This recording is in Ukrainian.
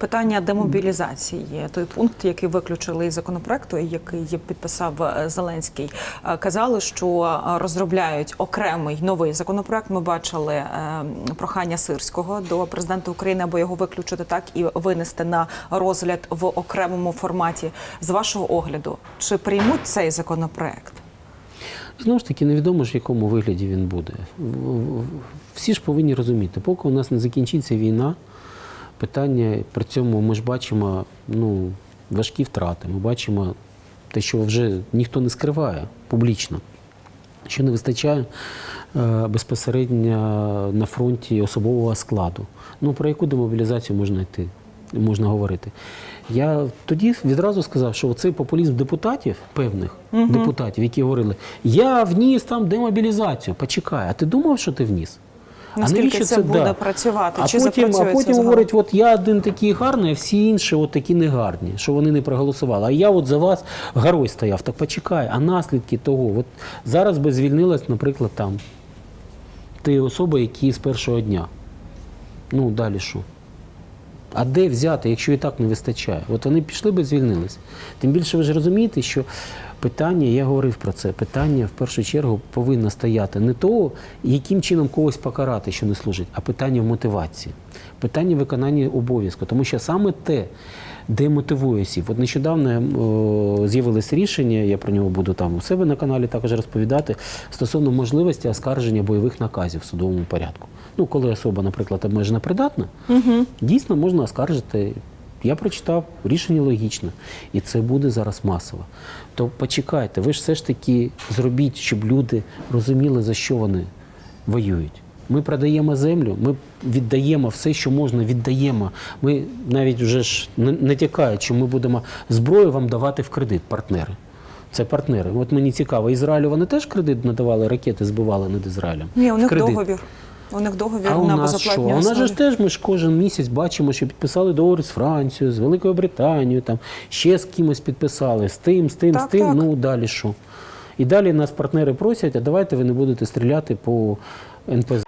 Питання демобілізації, є той пункт, який виключили із законопроекту, який підписав е, Зеленський, е, казали, що е, розробляють окремий новий законопроект. Ми бачили прохання Сирського до президента України, аби його виключити так і винести на розгляд в окремому форматі. З вашого огляду, чи приймуть цей законопроект? Знову ж таки, невідомо ж в якому вигляді він буде. Всі ж повинні розуміти, поки у нас не закінчиться війна, питання при цьому ми ж бачимо ну, важкі втрати. Ми бачимо те, що вже ніхто не скриває публічно, що не вистачає е, безпосередньо на фронті особового складу. Ну про яку демобілізацію можна йти? Можна говорити. Я тоді відразу сказав, що цей популізм депутатів, певних депутатів, які говорили, я вніс там демобілізацію. Почекай, а ти думав, що ти вніс? Наскільки навіщо це буде да? працювати? А Чи потім, а потім говорить, от я один такий гарний, а всі інші от такі негарні, що вони не проголосували. А я от за вас горой стояв. Так почекай, а наслідки того. От зараз би звільнилась, наприклад, там ти особи, які з першого дня. Ну, далі що? А де взяти, якщо і так не вистачає? От вони пішли би звільнились. Тим більше ви ж розумієте, що питання, я говорив про це, питання в першу чергу повинно стояти не того, яким чином когось покарати, що не служить, а питання в мотивації, питання виконання обов'язку. Тому що саме те, де мотивує осіб. От нещодавно з'явилось рішення, я про нього буду там у себе на каналі також розповідати, стосовно можливості оскарження бойових наказів в судовому порядку. Ну, коли особа, наприклад, обмежена придатна, дійсно можна оскаржити. Я прочитав рішення логічне, і це буде зараз масово. То почекайте, ви ж все ж таки зробіть, щоб люди розуміли, за що вони воюють. Ми продаємо землю, ми віддаємо все, що можна, віддаємо. Ми навіть вже ж не, тякають, що ми будемо зброю вам давати в кредит, партнери. Це партнери. От мені цікаво, Ізраїлю вони теж кредит надавали, ракети збивали над Ізраїлем. Ні, у В них кредит. договір. У них договір А на безоплатній основі. А у нас же ж теж ми ж кожен місяць бачимо, що підписали договір з Францією, з Великою Британією, там ще з кимось підписали, з тим, з тим, Так, з тим. так. Ну далі що? І далі нас партнери просять, а давайте ви не будете стріляти по НПЗ.